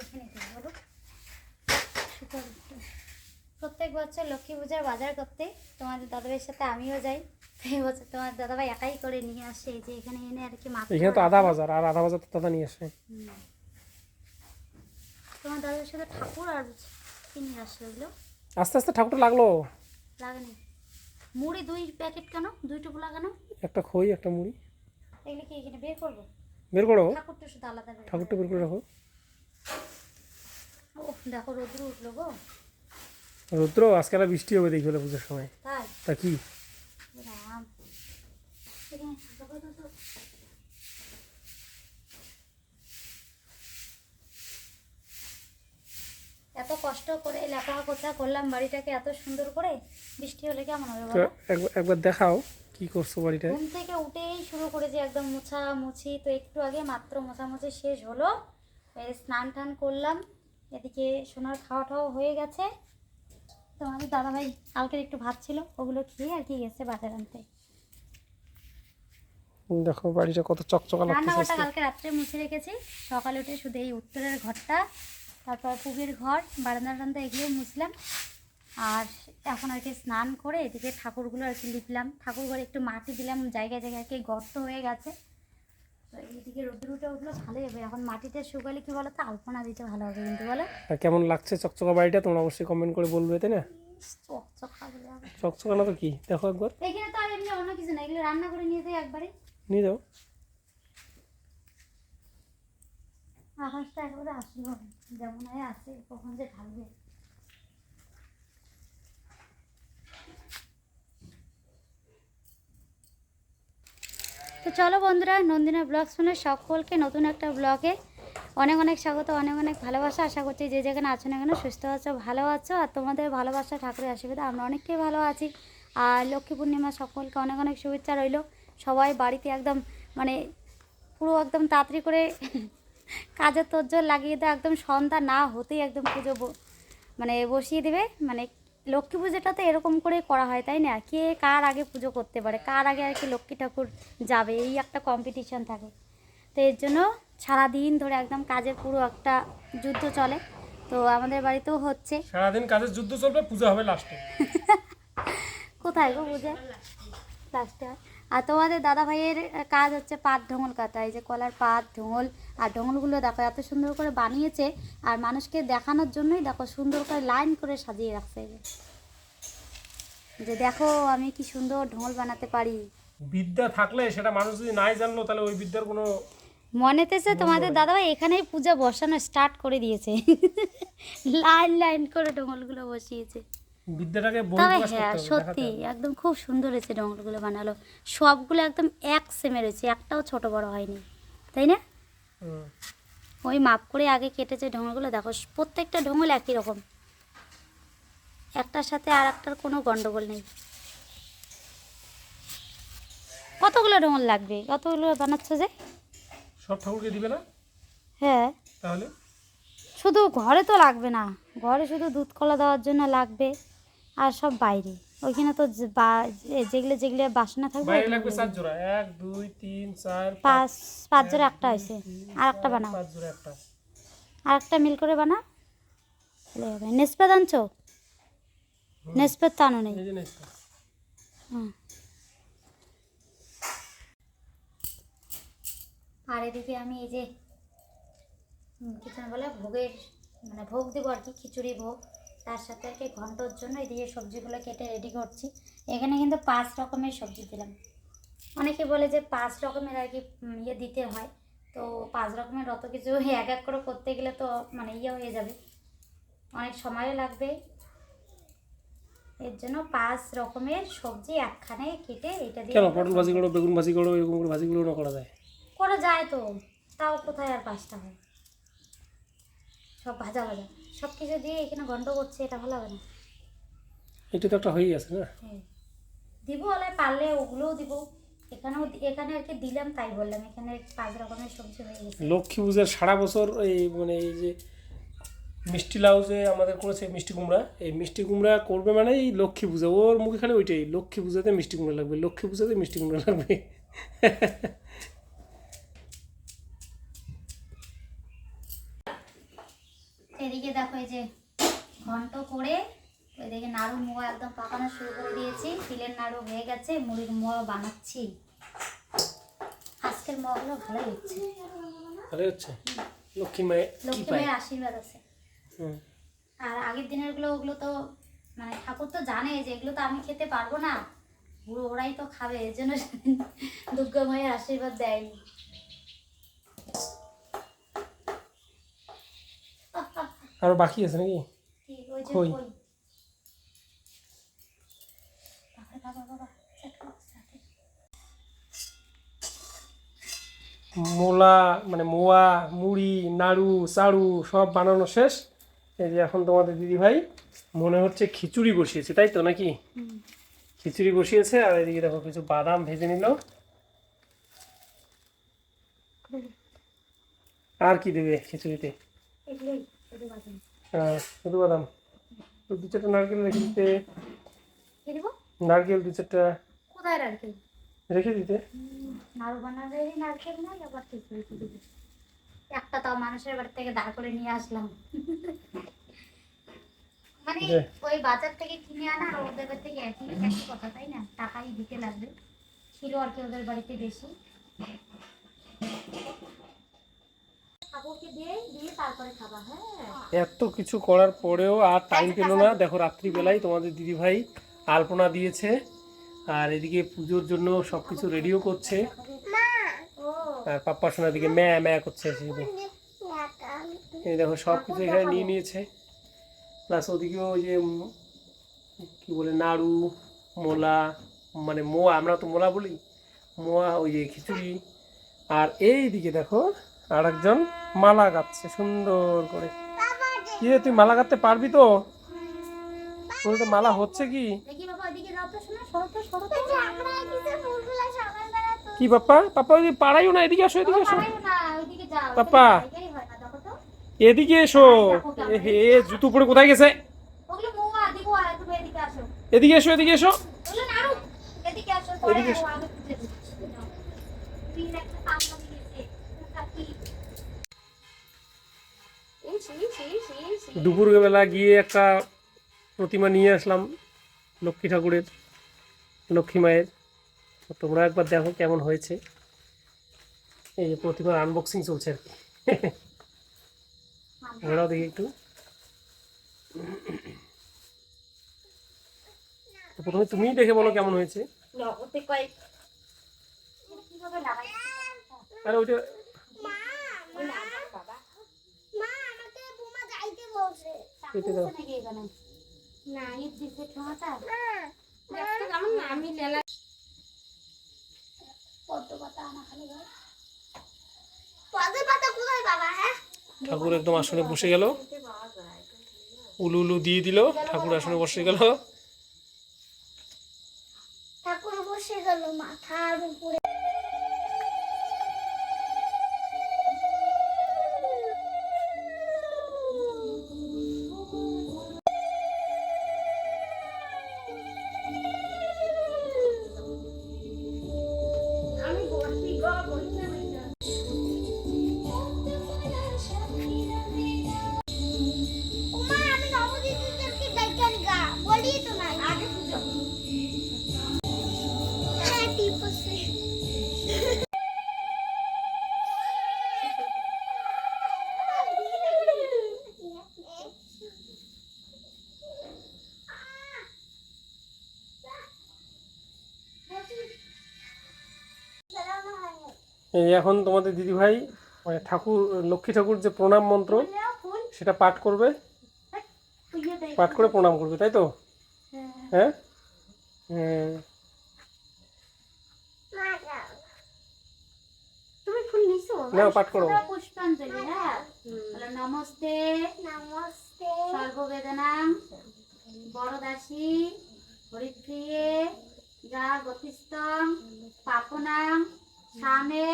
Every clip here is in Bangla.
এখানে বলো প্রত্যেক বছর লক্ষ্মী পূজার বাজার করতে তোমাদের দাদাভাইয়ের সাথে আমিও যাই। তো এই বছর তোমার দাদাভাই একাই করে নিয়ে আসে যে এখানে এনে আর কি মাত্র এখানে তো আধা বাজার আর আধা বাজার তো দাদা নিয়ে আসে। তোমার দাদার সাথে ঠাকুর আর কি নিয়ে আসে ওগুলো আস্তে আস্তে ঠাকুরটা লাগল। লাগেনি। মুড়ি দুই প্যাকেট কেন? দুই টুকু লাগানো? একটা খই একটা মুড়ি। এগুলো কি এখানে বের করব? বের করো। ঠাকুরটা শুধু আলাদা। ঠাকুরটা বের করে রাখো। ও দেখো রোদ্র উঠল গো। রুদ্র? আজকে আর বৃষ্টি হবে দেখি বলে পুজোর সময়। তাই? তা কি। এত কষ্ট করে লেখাপড়া করলাম বাড়িটাকে এত সুন্দর করে? বৃষ্টি হলে কেমন হবে একবার দেখাও কি করছ বাড়িটায়। ঘুম থেকে উঠেই শুরু করেছি একদম মোছা মুছি তো একটু আগে মাত্র মোছামুছি শেষ হলো। স্নান টান করলাম এদিকে সোনার খাওয়া টাওয়া হয়ে গেছে। তো আমাদের দাদাভাই কালকের একটু ভাত ছিল ওগুলো খেয়ে আর কি গেছে বাজার আনতে। দেখো বাড়িটা কত চকচকা লাগতেছে রান্নাঘরটা। কালকে রাত্রে মুছে রেখেছি। সকালে উঠে শুধু এই উত্তরের ঘরটা তারপর পুবের ঘর বারান্দা টান্দা এগুলো মুছলাম। আর এখন আর কি স্নান করে এদিকে ঠাকুরগুলো আর কি লিপলাম ঠাকুর ঘরে একটু মাটি দিলাম জায়গায় জায়গায় আর কি গর্ত হয়ে গেছে। তো এইদিকে রোদ্র উঠে উঠল ভালোই হবে। এখন মাটিতে শুকালে কি বলো তো আলপনা দিতে ভালো হবে কিন্তু বলো। আর কেমন লাগছে চকচকা বাড়িটা? তোমরা অবশ্যই কমেন্ট করে বলবে তাই না? চকচকা বলে। চকচকা না তো কি? দেখো একবার। এখানে তো আর এমনি অন্য কিছু না এগুলো রান্না করে নিয়ে যাই একবারে। নিয়ে যাও। আকাশটা একেবারে আসলো যেমন আছে কখন যে ঢালবে। তো চলো বন্ধুরা, নন্দিনা ব্লগ শুনে সকলকে নতুন একটা ব্লগে অনেক অনেক স্বাগত, অনেক অনেক ভালোবাসা। আশা করছি যে যেখানে আছো না কেন সুস্থ আছো, ভালো আছো, আর তোমাদের ভালোবাসা, ঠাকুরের আশীর্বাদে আমরা অনেকটাই ভালো আছি। আর লক্ষ্মী পূর্ণিমা সকলকে অনেক অনেক শুভেচ্ছা রইল। সবাই বাড়িতে একদম মানে পুরো একদম তাড়াতাড়ি করে কাজের তোরজোর লাগিয়ে দেয় একদম সন্ধ্যা না হতেই একদম পুজো মানে বসিয়ে দেবে। মানে লক্ষ্মী পুজোটা তো এরকম করে করা হয় তাই না? কে কার আগে পুজো করতে পারে? কার আগে আর কি লক্ষ্মী ঠাকুর যাবে? এই একটা কম্পিটিশন থাকে। তো এর জন্য সারাদিন ধরে একদম কাজের পুরো একটা যুদ্ধ চলে। তো আমাদের বাড়িতেও হচ্ছে। সারাদিন কাজের যুদ্ধ চলবে পূজা হবে লাস্টে কোথায় গো বুঝে লাস্টে আর তোমাদের দাদা ভাইয়ের কাজ হচ্ছে পাট ঢোঙল কাটা এই যে কলার পাট ঢোঙল আর ঢোঙলগুলো দেখো এত সুন্দর করে বানিয়েছে আর মানুষকে দেখানোর জন্যই দেখো সুন্দর করে লাইন করে সাজিয়ে রাখছে। যে। দেখো আমি কি সুন্দর ঢোল বানাতে পারি। বিদ্যা থাকলে সেটা মানুষ যদি নাই জানলো তাহলে ওই বিদ্যার কোনো মনেতেছে তোমাদের দাদাভাই এখানেই পূজা বসানো স্টার্ট করে দিয়েছে। লাইন লাইন করে ঢোঙলগুলো বসিয়েছে। বিদ্যাটাকে তবে হ্যাঁ সত্যি একদম খুব সুন্দর হয়েছে ডোঙরগুলো বানালো। সবগুলো একদম এক সেমে রয়েছে একটাও ছোট বড় হয়নি। তাই না। ওই মাপ করে আগে কেটেছে ঢোঙরগুলো দেখো প্রত্যেকটা ঢোঙল একই রকম। একটার সাথে আর একটার কোনো গন্ডগোল নেই। কতগুলো ঢোঙল লাগবে? কতগুলো বানাচ্ছ যে? সব ঠাকুরকে দিবে না? হ্যাঁ। তাহলে? শুধু ঘরে তো লাগবে না। ঘরে শুধু দুধ কলা দেওয়ার জন্য লাগবে আর সব বাইরে। ওইখানে তো যেগুলো যেগুলো বাসনা থাকবে বাইরে লাগবে চার জোড়া? এক দুই তিন চার পাঁচ। পাঁচ জোড়া একটা হয়েছে। আর একটা বানাও। পাঁচ জোড়া একটা। আর একটা মিল করে বানা। তাহলে হবে। নেসপেত আনছো? নেসপেত তো আনো নেই। এই। আর এদিকে আমি এই যে উম, কি বলে ভোগের মানে ভোগ দেবো আর কি খিচুড়ি ভোগ। তার সাথে আর কি ঘন্টর জন্য এদিকে সবজিগুলো কেটে রেডি করছি। এখানে কিন্তু পাঁচ রকমের সবজি দিলাম। অনেকে বলে যে পাঁচ রকমের আর কি ইয়ে দিতে হয়। তো পাঁচ রকমের অত কিছু এক এক করে করতে গেলে তো মানে ইয়ে হয়ে যাবে। অনেক সময়ও লাগবে। এর জন্য পাঁচ রকমের সবজি একখানে কেটে এটা দিয়ে কেন? পটল ভাজি করো বেগুন ভাজি করো এরকম করে ভাজিগুলো না করা যায়? করা যায় তো। তাও কোথায় আর পাঁচটা হয়? সব ভাজা ভাজা। সব কিছু দিয়ে এখানে গন্ড করছে এটা ভালো হবে না। এটা তো একটা হয়েই আছে না? হ্যাঁ। দিব হলে পারলে ওগুলোও দিব। এখানেও এখানে আর কি দিলাম তাই বললাম। এখানে পাঁচ রকমের সবজি হয়ে গেছে। লক্ষ্মী পূজার সারা বছর এই মানে এই যে মিষ্টি লাউ যে আমাদের করেছে মিষ্টি কুমড়া এই মিষ্টি কুমড়া করবে মানে এই লক্ষ্মী পূজা। ওর মুখে খালি ওইটাই লক্ষ্মী পূজাতে মিষ্টি কুমড়া লাগবে লক্ষ্মী পূজাতে মিষ্টি কুমড়া লাগবে। এদিকে দেখো এই যে ঘন্ট করে এদিকে নাড়ু মোয়া একদম পাকানো শুরু করে দিয়েছি। তিলের নাড়ু হয়ে গেছে মুড়ির মোয়া বানাচ্ছি। আজকের মোয়াগুলো ভালোই হচ্ছে। ভালো হচ্ছে? লক্ষ্মী মায়ের লক্ষ্মী মায়ের আশীর্বাদ আছে। আর আগের দিনেরগুলো ওগুলো তো মানে ঠাকুর তো জানে যে এগুলো তো আমি খেতে পারব না। পুরো ওরাই তো খাবে এর জন্য দুর্গা মায়ের আশীর্বাদ দেয়নি। আরও বাকি আছে নাকি? কই? মোলা মানে মোয়া মুড়ি নাড়ু চাড়ু সব বানানো শেষ। এই যে এখন তোমাদের দিদি ভাই মনে হচ্ছে খিচুড়ি বসিয়েছে তাই তো নাকি? খিচুড়ি বসিয়েছে আর এদিকে দেখো কিছু বাদাম ভেজে নিল। আর কি দেবে খিচুড়িতে? এগুলোই, শুধু বাদাম। তো দু চারটা নারকেল রেখে দিতে নারকেল দু চারটা। কোথায় নারকেল? রেখে দিতে। নাড়ু বানালে নারকেল আবার? একটা তাও মানুষের বাড়ি থেকে দাঁড় করে নিয়ে আসলাম। মানে ওই বাজার থেকে কিনে আনা আর ওদের বাড়ি থেকে একই একই কথা তাই না? টাকাই দিতে লাগবে। ছিল আর কি ওদের বাড়িতে বেশি। ঠাকুরকে দিয়ে দিয়ে তারপরে খাবা হ্যাঁ। এত কিছু করার পরেও আর টাইম পেল না। দেখো রাত্রিবেলায় তোমাদের দিদি ভাই আলপনা দিয়েছে। আর এদিকে পুজোর জন্য সব কিছু রেডিও করছে আর পাপ্পা সোনার দিকে ম্যা ম্যা করছে এই দেখো সব কিছু এখানে নিয়ে নিয়েছে। প্লাস ওদিকেও ওই যে কি বলে নাড়ু মোলা মানে মোয়া আমরা তো মোলা বলি। মোয়া ওই যে খিচুড়ি। আর এই দিকে দেখো আর একজন মালা গাচ্ছে সুন্দর করে। কি তুই মালা গাঁথতে পারবি তো? তোর তো মালা হচ্ছে কি? কি পাপ্পা পাপ্পা ওই পাড়াইও না এদিকে আসো এদিকে আসো। পাপা। তো এদিকে এসো। এ হে জুতো পরে কোথায় গেছে? এদিকে এসো এদিকে এসো। এদিকে এসো। দুপুরবেলা গিয়ে একটা প্রতিমা নিয়ে আসলাম লক্ষ্মী ঠাকুরের লক্ষ্মী মায়ের। তোমরা একবার দেখো কেমন হয়েছে। এই যে প্রতিমার আনবক্সিং চলছে আর কি। ঘোরাও দেখি একটু। প্রথমে তুমিই দেখে বলো কেমন হয়েছে। আর ওইটা কেটে দাও। না ঈদ দিছে ঠোঁটা পদ্ম পাতা আনা খালি ঠাকুর একদম আসনে বসে গেল। উলু উলু দিয়ে দিল ঠাকুর আসনে বসে গেল। ঠাকুর বসে গেল মাথার উপরে। এখন তোমাদের দিদিভাই মানে ঠাকুর লক্ষ্মী ঠাকুর যে প্রণাম মন্ত্র সেটা পাঠ করবে। পাঠ করে প্রণাম করবে তাই তো? হ্যাঁ? হ্যাঁ। তুমি না পাঠ করো। পুষ্পাঞ্জলি হ্যাঁ? নমস্তে। নমস্তে। সর্ববেদনাং বড়দাসী হরিপ্রিয়ে। যা গতিস্তং পাপনাং সামে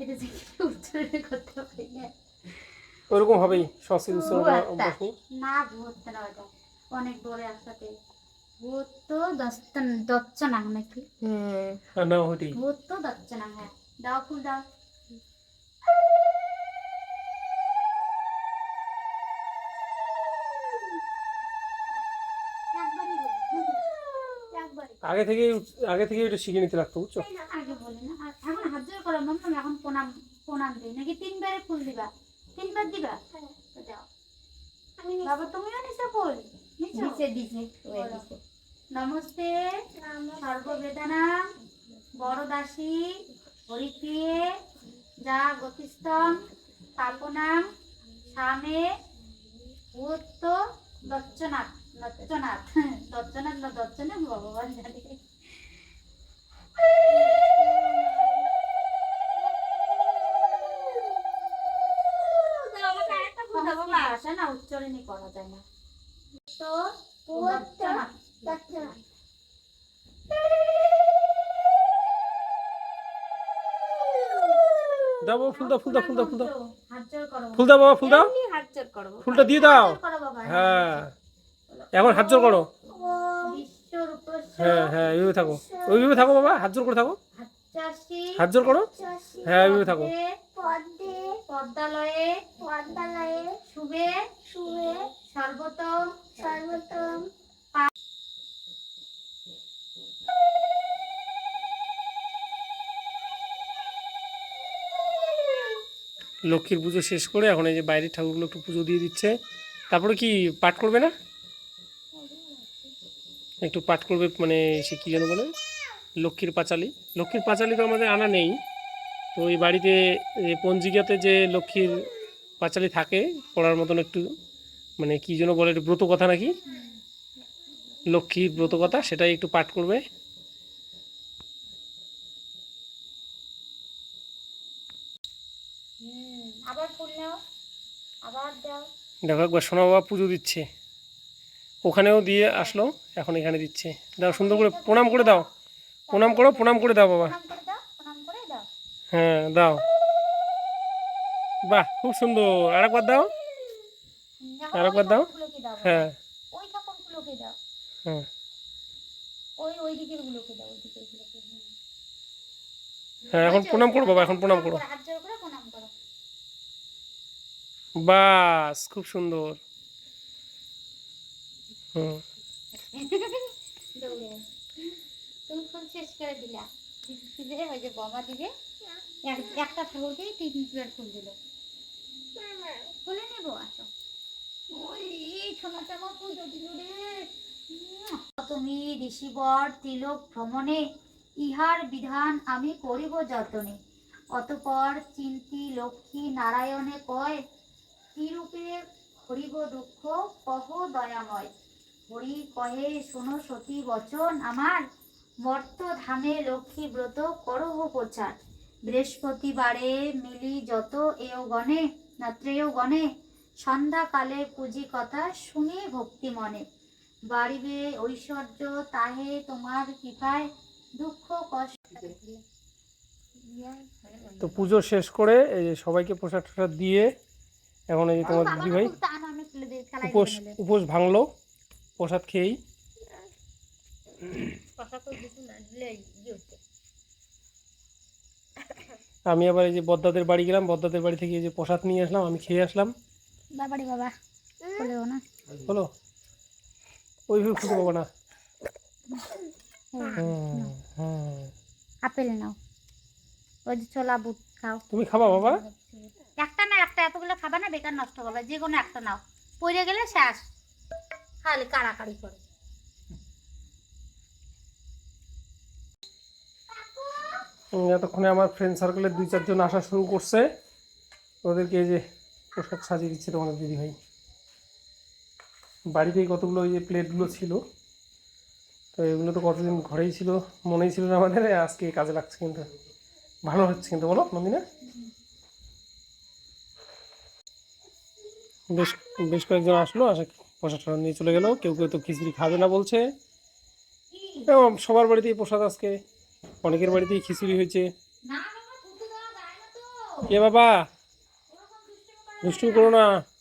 এটা যে কি উচ্চারণ করতে পারি না ওরকম হবেই সংস্কৃত উচ্চারণ। না ভূত না ওটা অনেক বড় একসাথে। ভূত তো দস্তন দচ্চনাং নাকি? হ্যাঁ না ওটি ভূত তো দচ্চনাং হ্যাঁ। দাও ফুল দাও। আগে থেকে আগে থেকে এটা শিখে নিতে লাগতো বুঝছ? আগে বলে না এখন হাত জোর করো মাম্মা এখন প্রণাম প্রণাম দিই। নাকি তিনবারে ফুল দিবা? তিনবার দিবা? তো দাও আমি বাবা তুমিও নিছো ফুল? নিছো? দিছে নমস্তে। সর্ববেদনা। বড় দাসী হরিপ্রিয়ে যা গতিস্তম পাপনাম। সামে ভূত দচ্চনাথ দচ্চনাথ দচ্চনাথ না দচ্চনাথ ভগবান জানে। ভাষা না উচ্চারণই করা যায় না। তো দাও ফুল দাও ফুল দাও ফুল দাও ফুল দাও। ফুল দাও বাবা ফুল দাও। ফুলটা দিয়ে দাও। হ্যাঁ। এখন হাত জোর করো। হ্যাঁ হ্যাঁ এইভাবে থাকো। ওইভাবে থাকো বাবা হাত জোর করে থাকো। হাত জোর করো। হ্যাঁ ওইভাবে থাকো। পদ্মালয়ে পদ্মালয়ে শুভে সর্বোত্তম। লক্ষ্মীর পুজো শেষ করে এখন এই যে বাইরের ঠাকুরগুলো একটু পুজো দিয়ে দিচ্ছে। তারপরে কি পাঠ করবে না? একটু পাঠ করবে মানে সে কী যেন বলে? লক্ষ্মীর পাঁচালি। লক্ষ্মীর পাঁচালি তো আমাদের আনা নেই। তো এই বাড়িতে পঞ্জিকাতে যে লক্ষ্মীর পাঁচালি থাকে পড়ার মতন একটু মানে কী যেন বলে একটু ব্রত কথা নাকি? লক্ষ্মীর ব্রত কথা সেটাই একটু পাঠ করবে। হুম, আবার ফুল নাও আবার দাও। দেখো একবার সোনা বাবা পুজো দিচ্ছে। ওখানেও দিয়ে আসলো এখন এখানে দিচ্ছে। দাও সুন্দর করে প্রণাম করে দাও। প্রণাম করো প্রণাম করে দাও বাবা। হ্যাঁ দাও। বাহ খুব সুন্দর। দেখো, আরেকবার দাও। বাবা। হ্যাঁ দাও। হ্যাঁ। হুম। হ্যাঁ এখন প্রণাম করো বাবা এখন প্রণাম করো। বাস খুব সুন্দর। একটা ঋষিবর তিলক ভ্রমণে ইহার বিধান আমি করিব যতনে। অতপর চিন্তি লক্ষ্মী নারায়ণে কয় তিরূপে হরিব দুঃখ, কহ দয়াময়। হরি কহে শোনো সতী বচন আমার। মর্ত ধামে লক্ষ্মী ব্রত করহ প্রচার। বৃহস্পতিবারে মিলি যত এও গণে নাত্রেয় গণে। সন্ধ্যাকালে পুঁজি কথা শুনি ভক্তি মনে। বাড়িবে ঐশ্বর্য তাহে তোমার কৃপায় দুঃখ কষ্ট। তো পুজো শেষ করে এই যে সবাইকে প্রসাদ টসাদ দিয়ে এখন এই যে তোমার দিদি ভাই উপোস উপোস ভাঙলো। প্রসাদ খেয়েই? আমি আবার এই যে বদ্দাদের বাড়ি গেলাম বদ্দাদের বাড়ি থেকে এই যে প্রসাদ নিয়ে আসলাম আমি খেয়ে আসলাম। বাবারি বাবা না। হলো? ওইভাবে খুঁজে পাবো না। হুম। আপেল নাও। ওই যে ছোলা বুট খাও। তুমি খাবা বাবা? একটা না একটা এতগুলো খাবা না বেকার নষ্ট করবে। যে কোনো একটা নাও। পড়ে গেলে শেষ। খালি কাড়াকাড়ি করে। এতক্ষণে আমার ফ্রেন্ড সার্কেলের দুই চারজন আসা শুরু করছে। ওদেরকে এই যে পোশাক সাজিয়ে দিচ্ছে তোমাদের দিদি ভাই বাড়িতেই কতগুলো ওই যে প্লেটগুলো ছিল, তো এগুলো তো কতদিন ঘরেই ছিল, মনেই ছিল না আমাদের আজকে কাজে লাগছে কিন্তু। ভালো হচ্ছে কিন্তু, বলো, নন্দিনা? বেশ বেশ কয়েকজন আসলো, আসে প্রসাদ নিয়ে চলে গেলো। কেউ কেউ তো খিচুড়ি খাবে না বলছে। এবং সবার বাড়িতেই প্রসাদ আজকে। অনেকের বাড়িতেই খিচুড়ি হয়েছে। কে বাবা? দুষ্টু করো না।